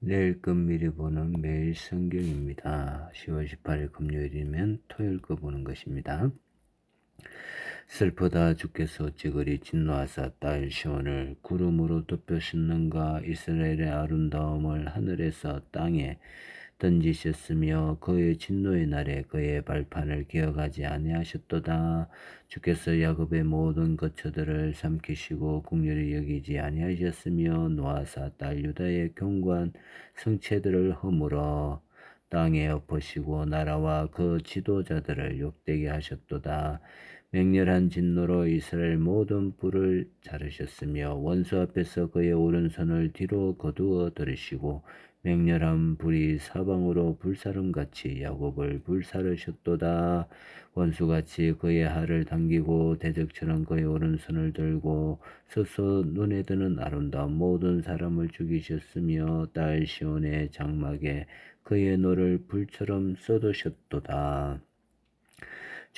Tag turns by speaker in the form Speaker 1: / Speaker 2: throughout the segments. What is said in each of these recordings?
Speaker 1: 내일 끝미리 보는 매일 성경입니다. 10월 18일 금요일이면 토요일 거 보는 것입니다. 슬프다 주께서 어찌 그리 진노하사 딸 시온을 구름으로 덮으셨는가 이스라엘의 아름다움을 하늘에서 땅에 던지셨으며 그의 진노의 날에 그의 발판을 기억하지 아니하셨도다. 주께서 야곱의 모든 거처들을 삼키시고 국률이 여기지 아니하셨으며 노아사 딸 유다의 견고한 성체들을 허물어 땅에 엎으시고 나라와 그 지도자들을 욕되게 하셨도다. 맹렬한 진노로 이스라엘 모든 뿔을 자르셨으며 원수 앞에서 그의 오른손을 뒤로 거두어 들으시고 맹렬한 불이 사방으로 불사름같이 야곱을 불사르셨도다. 원수같이 그의 할을 당기고 대적처럼 그의 오른손을 들고 스스로 눈에 드는 아름다운 모든 사람을 죽이셨으며 딸 시온의 장막에 그의 노를 불처럼 쏟으셨도다.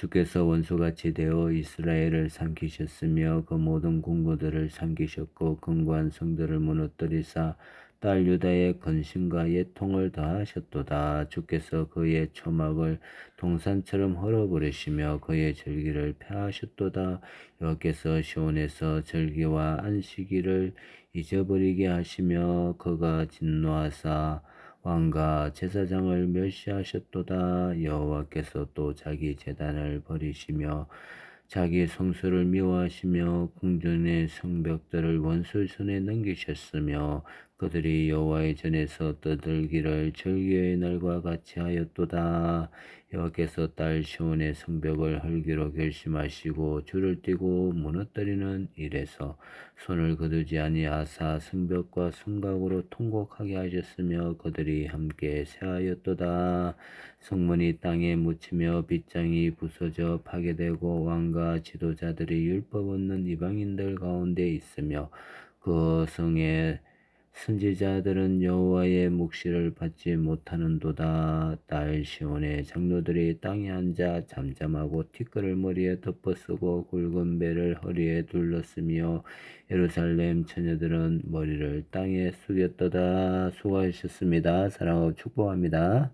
Speaker 1: 주께서 원수같이 되어 이스라엘을 삼키셨으며 그 모든 궁고들을 삼키셨고 근고한 성들을 무너뜨리사 딸 유다의 건심과 예통을 더하셨도다. 주께서 그의 초막을 동산처럼 헐어버리시며 그의 절기를 폐하셨도다. 여호와께서 시온에서 절기와 안식일을 잊어버리게 하시며 그가 진노하사 왕과 제사장을 멸시하셨도다. 여호와께서 또 자기 제단을 버리시며 자기 성수를 미워하시며 궁전의 성벽들을 원수 손에 넘기셨으며 그들이 여호와의 전에서 떠들기를 절기의 날과 같이 하였도다. 여호와께서 딸 시온의 성벽을 헐기로 결심하시고 줄을 띄고 무너뜨리는 일에서 손을 거두지 아니하사 성벽과 성각으로 통곡하게 하셨으며 그들이 함께 새하였도다. 성문이 땅에 묻히며 빗장이 부서져 파괴되고 왕과 지도자들이 율법 없는 이방인들 가운데 있으며 그 성에 선지자들은 여호와의 묵시를 받지 못하는도다. 딸 시온의 장로들이 땅에 앉아 잠잠하고 티끌을 머리에 덮어쓰고 굵은 배를 허리에 둘렀으며 예루살렘 처녀들은 머리를 땅에 숙였도다. 수고하셨습니다. 사랑하고 축복합니다.